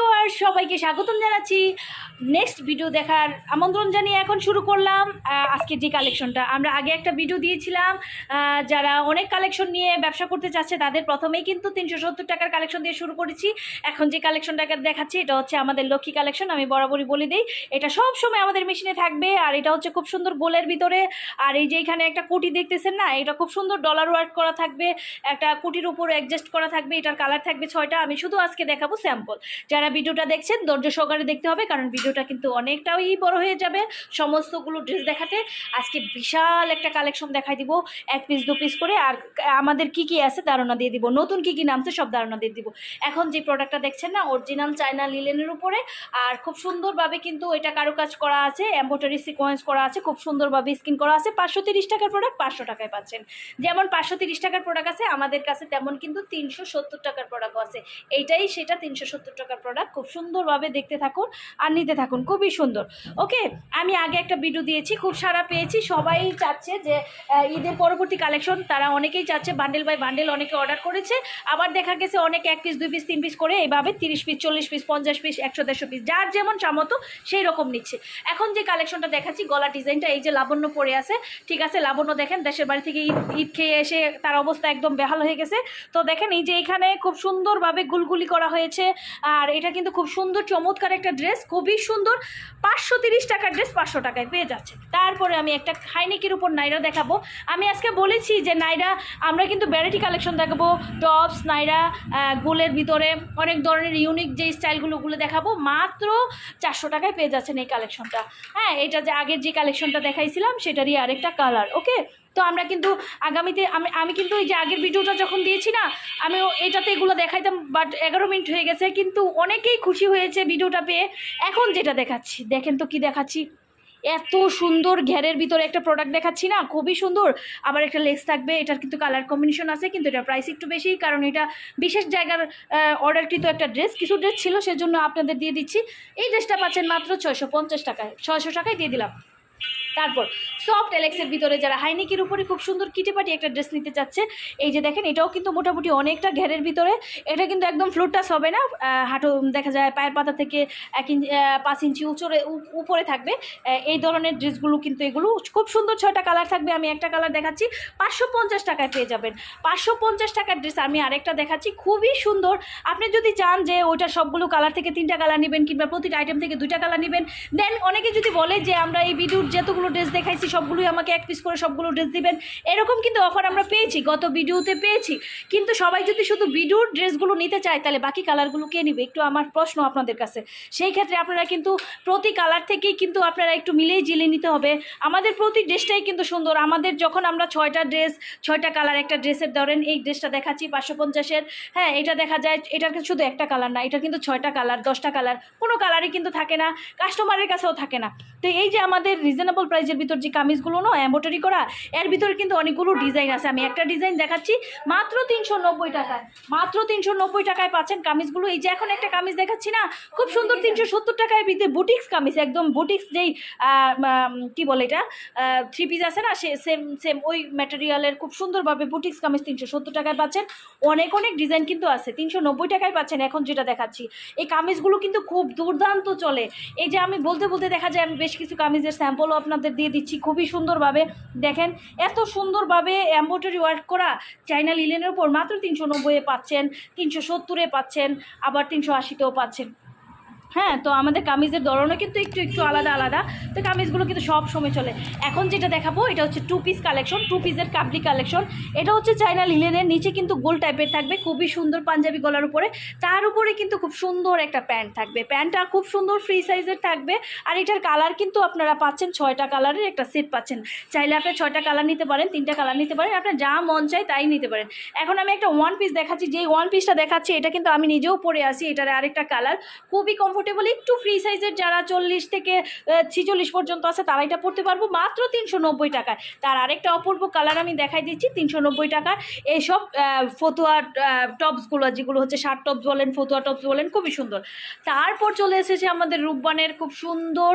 Viewer সবাইকে স্বাগতম জানাচ্ছি। নেক্সট ভিডিও দেখার আমন্ত্রণ জানিয়ে এখন শুরু করলাম। আজকে যে কালেকশনটা আমরা আগে একটা ভিডিও দিয়েছিলাম যারা অনেক কালেকশন নিয়ে ব্যবসা করতে চাচ্ছে, তাদের প্রথমেই কিন্তু তিনশো সত্তর টাকার কালেকশন দিয়ে শুরু করেছি। এখন যে কালেকশনটাকে দেখাচ্ছি, এটা হচ্ছে আমাদের লক্ষ্মী কালেকশন আমি বরাবরই বলে দিই। এটা সব সময় আমাদের মেশিনে থাকবে, আর এটা হচ্ছে খুব সুন্দর গোলের ভিতরে। আর এই যে এখানে একটা কুটি দেখতেছেন না, এটা খুব সুন্দর ডলার ওয়ার্ক করা থাকবে, একটা কুটির উপর অ্যাডজাস্ট করা থাকবে, এটার কালার থাকবে ছয়টা। আমি শুধু আজকে দেখাবো স্যাম্পল যারা ভিডিওটা দেখছেন, ধৈর্য সহকারে দেখতে হবে, কারণ ভিডিওটা কিন্তু অনেকটাই বড় হয়ে যাবে। সমস্তগুলো ড্রেস দেখাতে আজকে বিশাল একটা কালেকশন দেখাই দিব, এক পিস দু পিস করে। আর আমাদের কি কি আছে ধারণা দিয়ে দিব, নতুন কি কি নামছে সব ধারণা দিয়ে দিব। এখন যে প্রোডাক্টটা দেখছেন না অরিজিনাল চায়না লিলেনের উপরে, আর খুব সুন্দরভাবে কিন্তু এটা কারুকাজ করা আছে এম্বোটারি সিকোয়েন্স করা আছে, খুব সুন্দরভাবে স্কিন করা আছে। পাঁচশো তিরিশ টাকার প্রোডাক্ট পাঁচশো টাকায় পাচ্ছেন। যেমন পাঁচশো তিরিশ টাকার প্রোডাক্ট আছে, আমাদের কাছে তেমন কিন্তু তিনশো সত্তর টাকার প্রোডাক্টও আছে। এইটাই সেটা তিনশো সত্তর টাকার প্রোডাক্ট খুব সুন্দরভাবে দেখতে থাকুন আর নিতে থাকুন, খুবই সুন্দর। ওকে? আমি আগে একটা ভিডিও দিয়েছি, খুব সারা পেয়েছি। সবাই চাচ্ছে যে ঈদের পরবর্তী কালেকশন তারা অনেকেই চাচ্ছে বান্ডেল বাই বান্ডেল অনেকে অর্ডার করেছে। আবার দেখা গেছে অনেক এক পিস দুই পিস তিন পিস করে এইভাবে তিরিশ পিস চল্লিশ পিস পঞ্চাশ পিস একশো, দেড়শো পিস যার যেমন সামতো সেই রকম নিচ্ছে। এখন যে কালেকশনটা দেখাচ্ছি, গলা ডিজাইনটা এই যে লাবণ্য পরে আছে, ঠিক আছে? লাবণ্য দেখেন, দেশের বাড়ি থেকে ঈদ ঈদ খেয়ে এসে তার অবস্থা একদম বেহাল হয়ে গেছে। তো দেখেন এই যে এখানে খুব সুন্দরভাবে গুলগুলি করা হয়েছে, আর এটা কিন্তু খুব সুন্দর, চমৎকার একটা ড্রেস খুবই সুন্দর, পাঁচশো তিরিশ টাকার ড্রেস পাঁচশো টাকায় পেয়ে যাচ্ছে। তারপরে আমি একটা হাইনেকের উপর নাইরা দেখাবো। আমি আজকে বলেছি যে নাইরা, আমরা কিন্তু ভ্যারাইটি কালেকশন দেখাবো টপস নাইরা গোলের ভিতরে অনেক ধরনের ইউনিক যে স্টাইলগুলো ওগুলো দেখাবো, মাত্র চারশো টাকায় পেয়ে যাচ্ছেন এই কালেকশনটা হ্যাঁ এটা যে আগের যে কালেকশনটা দেখাইছিলাম, সেটারই আরেকটা কালার ওকে তো আমরা কিন্তু আগামীতে, আমি আমি কিন্তু এই যে আগের ভিডিওটা যখন দিয়েছি না, আমি এটাতে এগুলো দেখাইতাম বাট এগারো মিনিট হয়ে গেছে, কিন্তু অনেকেই খুশি হয়েছে ভিডিওটা পেয়ে। এখন যেটা দেখাচ্ছি, দেখেন তো কি দেখাচ্ছি। এত সুন্দর ঘেরের ভিতরে একটা প্রোডাক্ট দেখাচ্ছি না, খুবই সুন্দর। আবার একটা লেস থাকবে, এটার কিন্তু কালার কম্বিনেশন আছে, কিন্তু এটা প্রাইস একটু বেশি, কারণ এটা বিশেষ জায়গার অর্ডারকৃত একটা ড্রেস কিছু ড্রেস ছিল, সেজন্য আপনাদের দিয়ে দিচ্ছি। এই ড্রেসটা পাচ্ছেন মাত্র ছয়শো পঞ্চাশ টাকায়, ছয়শো টাকায় দিয়ে দিলাম। তারপর সফট এলেক্সের ভিতরে যারা হাইনিকের উপরে খুব সুন্দর কিটিপাটি একটা ড্রেস নিতে চাচ্ছে, এই যে দেখেন, এটাও কিন্তু মোটামুটি অনেকটা ঘেরের ভিতরে। এটা কিন্তু একদম ফ্লোর ফ্লোরটাস হবে না হাঁটু দেখা যায় পায়ের পাতা থেকে এক ইঞ্চি পাঁচ ইঞ্চি উঁচরে উপরে থাকবে। এই ধরনের ড্রেসগুলো কিন্তু এগুলো খুব সুন্দর ছয়টা কালার থাকবে, আমি একটা কালার দেখাচ্ছি, পাঁচশো পঞ্চাশ টাকায় পেয়ে যাবেন। পাঁচশো পঞ্চাশ টাকার ড্রেস আমি আরেকটা দেখাচ্ছি, খুবই সুন্দর। আপনি যদি চান যে ওইটা সবগুলো কালার থেকে তিনটা কালার নেবেন কিংবা প্রতিটা আইটেম থেকে দুইটা কালার নেবেন দেন অনেকে যদি বলে যে আমরা এই ভিডিওর যতগুলো ড্রেস দেখাইছি, সবগুলোই আমাকে এক পিস করে সবগুলো ড্রেস দিবেন। এরকম কিন্তু অফার আমরা পেয়েছি, গত ভিডিওতে পেয়েছি। কিন্তু সবাই যদি শুধু ভিডিওর ড্রেসগুলো নিতে চায়, তাহলে বাকি কালারগুলো কে নিবে? একটু আমার প্রশ্ন আপনাদের কাছে। সেই ক্ষেত্রে আপনারা কিন্তু প্রতি কালার থেকেই কিন্তু আপনারা একটু মিলেই জিলে নিতে হবে। আমাদের প্রতি ড্রেসটাই কিন্তু সুন্দর। আমাদের যখন আমরা ছয়টা ড্রেস, ছয়টা কালার একটা ড্রেসের ধরেন, এই ড্রেসটা দেখাচ্ছি পাঁচশো পঞ্চাশের হ্যাঁ এটা দেখা যায় এটার কিন্তু শুধু একটা কালার না, এটা কিন্তু ছয়টা কালার দশটা কালার কোনো কালারই কিন্তু থাকে না কাস্টমারের কাছেও থাকে না। তো এই যে আমাদের রিজনেবল প্রাইসের ভিতর যে কামিজগুলো, না এম্বোটারি করা, এর ভিতরে কিন্তু অনেকগুলো ডিজাইন আছে। আমি একটা ডিজাইন দেখাচ্ছি, মাত্র তিনশো নব্বই টাকায়। মাত্র তিনশো নব্বই টাকায় পাচ্ছেন কামিজগুলো। এই যে এখন একটা কামিজ দেখাচ্ছি, না, খুব সুন্দর তিনশো সত্তর টাকায় ভিতরে বুটিক্স কামিজ, একদম বুটিক্স যেই কি বলে এটা থ্রি পিস আছে, না, সে সেম সেম ওই ম্যাটেরিয়ালের খুব সুন্দরভাবে বুটিক্স কামিজ তিনশো সত্তর টাকায় পাচ্ছেন। অনেক অনেক ডিজাইন কিন্তু আছে, তিনশো নব্বই টাকায় পাচ্ছেন এখন যেটা দেখাচ্ছি। এই কামিজগুলো কিন্তু খুব দুর্দান্ত চলে। এই যে আমি বলতে বলতে দেখা যায়, আমি বেশ কিছু কামিজের স্যাম্পলও আপনাদের দিয়ে দিচ্ছি খুবই সুন্দরভাবে। দেখেন, এত সুন্দরভাবে এম্ব্রয়ডারি ওয়ার্ক করা চাইনা লিলেনের উপর মাত্র তিনশো নব্বইয়ে পাচ্ছেন, তিনশো সত্তরে পাচ্ছেন, আবার তিনশো আশিতেও পাচ্ছেন। হ্যাঁ তো আমাদের কামিজের ধরনও কিন্তু একটু একটু আলাদা আলাদা। তো কামিজগুলো কিন্তু সব সময় চলে। এখন যেটা দেখাবো, এটা হচ্ছে টু পিস কালেকশন টু পিসের কাবলি কালেকশন এটা হচ্ছে চাইনা লিলেনের নিচে কিন্তু গোল টাইপের থাকবে, খুবই সুন্দর পাঞ্জাবি গলার উপরে। তার উপরে কিন্তু খুব সুন্দর একটা প্যান্ট থাকবে। প্যান্টটা খুব সুন্দর ফ্রি সাইজের থাকবে। আর এটার কালার কিন্তু আপনারা পাচ্ছেন ছয়টা কালারের একটা সেট পাচ্ছেন। চাইলে আপনি ছয়টা কালার নিতে পারেন, তিনটা কালার নিতে পারেন আপনার যা মন চায় তাই নিতে পারেন। এখন আমি একটা ওয়ান পিস দেখাচ্ছি, যেই ওয়ান পিসটা দেখাচ্ছি, এটা কিন্তু আমি নিজেও পরে আসি, এটার আরেকটা কালার খুবই কমফোর্ট কমফোর্টেবল একটু ফ্রি সাইজের যারা চল্লিশ থেকে ছিচল্লিশ পর্যন্ত আছে, তারা এটা পড়তে পারব। মাত্র তিনশো নব্বই টাকায়। তার আরেকটা অপূর্ব কালার আমি দেখাই দিচ্ছি, তিনশো নব্বই টাকার এইসব ফতুয়া টপসগুলো যেগুলো হচ্ছে শার্ট টপস বলেন, ফতুয়া টপস বলেন, খুবই সুন্দর। তারপর চলে এসেছে আমাদের রূপবানের খুব সুন্দর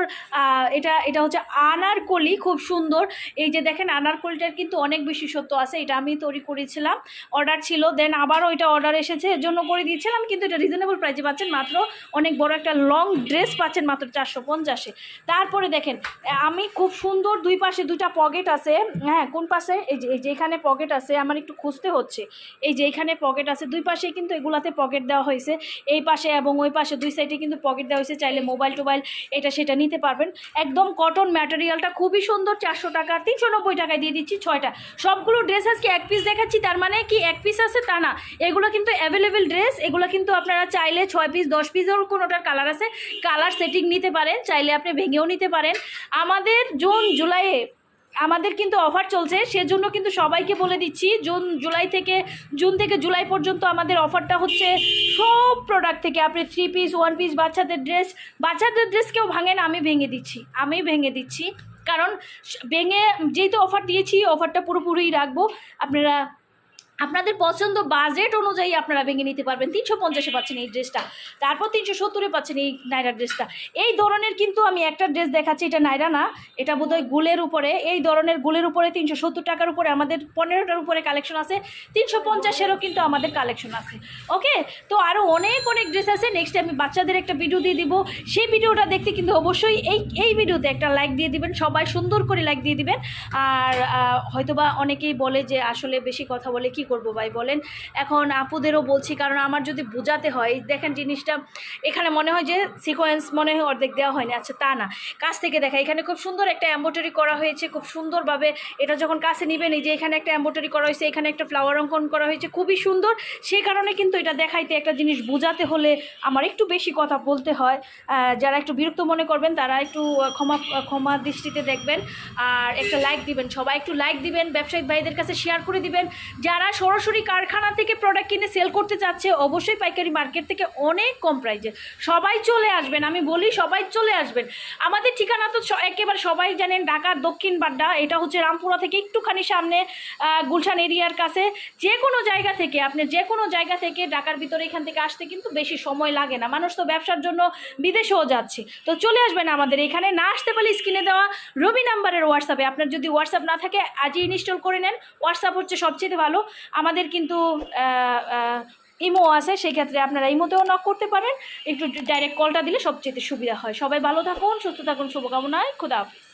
এটা এটা হচ্ছে আনারকলি, খুব সুন্দর। এই যে দেখেন, আনারকলিটার কিন্তু অনেক বেশি সত্য আছে, এটা আমি তৈরি করেছিলাম। অর্ডার ছিল দেন আবারও এটা অর্ডার এসেছে, এর জন্য করে দিয়েছিলাম, কিন্তু এটা রিজনেবল প্রাইসে পাচ্ছেন, মাত্র অনেক বড় একটা লং ড্রেস পাচ্ছেন মাত্র চারশো পঞ্চাশে তারপরে দেখেন, আমি খুব সুন্দর দুই পাশে দুইটা পকেট আছে। হ্যাঁ কোন পাশে? এই যে এই যে এখানে পকেট আছে, আমার একটু খুঁজতে হচ্ছে। এই যে এখানে পকেট আছে, দুই পাশে কিন্তু এগুলাতে পকেট দেওয়া হয়েছে। এই পাশে এবং ওই পাশে দুই সাইডে কিন্তু পকেট দেওয়া হয়েছে, চাইলে মোবাইল টোবাইল এটা সেটা নিতে পারবেন। একদম কটন ম্যাটেরিয়ালটা খুবই সুন্দর, চারশো টাকা, তিনশো নব্বই টাকায় দিয়ে দিচ্ছি ছয়টা। সবগুলো ড্রেস আজকে এক পিস দেখাচ্ছি, তার মানে কি এক পিস আছে? তা না। এগুলো কিন্তু অ্যাভেলেবেল ড্রেস এগুলো কিন্তু আপনারা চাইলে ছয় পিস দশ পিসের কোনোটার কালার আছে, কালার সেটিং নিতে পারেন, চাইলে আপনি ভেঙেও নিতে পারেন। আমাদের জুন, জুলাইয়ে আমাদের কিন্তু অফার চলছে, সেজন্য কিন্তু সবাইকে বলে দিচ্ছি, জুন, জুলাই থেকে, জুন থেকে জুলাই পর্যন্ত আমাদের অফারটা হচ্ছে সব প্রোডাক্ট থেকে। আপনি থ্রি পিস ওয়ান পিস বাচ্চাদের ড্রেস বাচ্চাদের ড্রেস কেউ ভাঙে না, আমি ভেঙে দিচ্ছি, আমি ভেঙে দিচ্ছি। কারণ ভেঙে যেহেতু অফার দিয়েছি অফারটা পুরোপুরি রাখব। আপনারা আপনাদের পছন্দ বাজেট অনুযায়ী আপনারা ভেঙে নিতে পারবেন। তিনশো পঞ্চাশে পাচ্ছেন এই ড্রেসটা তারপর তিনশো সত্তরে পাচ্ছেন এই নাইরা ড্রেসটা এই ধরনের কিন্তু আমি একটা ড্রেস দেখাচ্ছি, এটা নাইরা না, এটা বোধহয় গুলের উপরে। এই ধরনের গুলের উপরে, তিনশো সত্তর টাকার উপরে, আমাদের পনেরোটার উপরে কালেকশন আছে। তিনশো পঞ্চাশেরও কিন্তু আমাদের কালেকশন আছে। ওকে? তো আরও অনেক অনেক ড্রেস আছে। নেক্সট আমি বাচ্চাদের একটা ভিডিও দিয়ে দিব। সেই ভিডিওটা দেখতে কিন্তু অবশ্যই এই এই ভিডিওতে একটা লাইক দিয়ে দিবেন। সবাই সুন্দর করে লাইক দিয়ে দিবেন। আর হয়তোবা অনেকেই বলে যে আসলে বেশি কথা বলে কি করব ভাই বলেন। এখন আপুদেরও বলছি, কারণ আমার যদি বোঝাতে হয়, দেখেন জিনিসটা, এখানে মনে হয় যে সিকোয়েন্স মনে হয় অর্ধেক দেওয়া হয়নি। আচ্ছা তা না। কাছ থেকে দেখা, এখানে খুব সুন্দর একটা এম্ব্রয়ডারি করা হয়েছে, খুব সুন্দরভাবে এটা যখন কাছে নেবেন, এই যে এখানে একটা এম্ব্রয়ডারি করা হয়েছে, এখানে একটা ফ্লাওয়ার অঙ্কন করা হয়েছে, খুবই সুন্দর। সেই কারণে কিন্তু এটা দেখাইতে, একটা জিনিস বোঝাতে হলে আমার একটু বেশি কথা বলতে হয়। যারা একটু বিরক্ত মনে করবেন, তারা একটু ক্ষমা ক্ষমা দৃষ্টিতে দেখবেন। আর একটা লাইক দিবেন, সবাই একটু লাইক দিবেন, ব্যবসায়িক ভাইদের কাছে শেয়ার করে দিবেন। যারা সরাসরি কারখানা থেকে প্রোডাক্ট কিনে সেল করতে চাচ্ছে অবশ্যই পাইকারি মার্কেট থেকে অনেক কম প্রাইজে সবাই চলে আসবেন, আমি বলি সবাই চলে আসবেন। আমাদের ঠিকানা তো একেবারে সবাই জানেন ঢাকার দক্ষিণ বাড্ডা, এটা হচ্ছে রামপুরা থেকে একটুখানি সামনে গুলশান এরিয়ার কাছে। যে কোনো জায়গা থেকে, আপনি যে কোনো জায়গা থেকে ঢাকার ভিতরে এখান থেকে আসতে কিন্তু বেশি সময় লাগে না। মানুষ তো ব্যবসার জন্য বিদেশেও যাচ্ছে। তো চলে আসবেন আমাদের এখানে, না আসতে পারলে স্ক্রিনে দেওয়া রবি নাম্বারের হোয়াটসঅ্যাপে আপনার যদি হোয়াটসঅ্যাপ না থাকে, আজই ইনস্টল করে নেন। হোয়াটসঅ্যাপ হচ্ছে সবচেয়ে ভালো। আমাদের কিন্তু ইমো আছে সেই ক্ষেত্রে আপনারা ইমোতেও নক করতে পারেন। একটু ডাইরেক্ট কলটা দিলে সবচেয়ে সুবিধা হয়। সবাই ভালো থাকুন, সুস্থ থাকুন, শুভকামনায়। খুদা হাফিজ।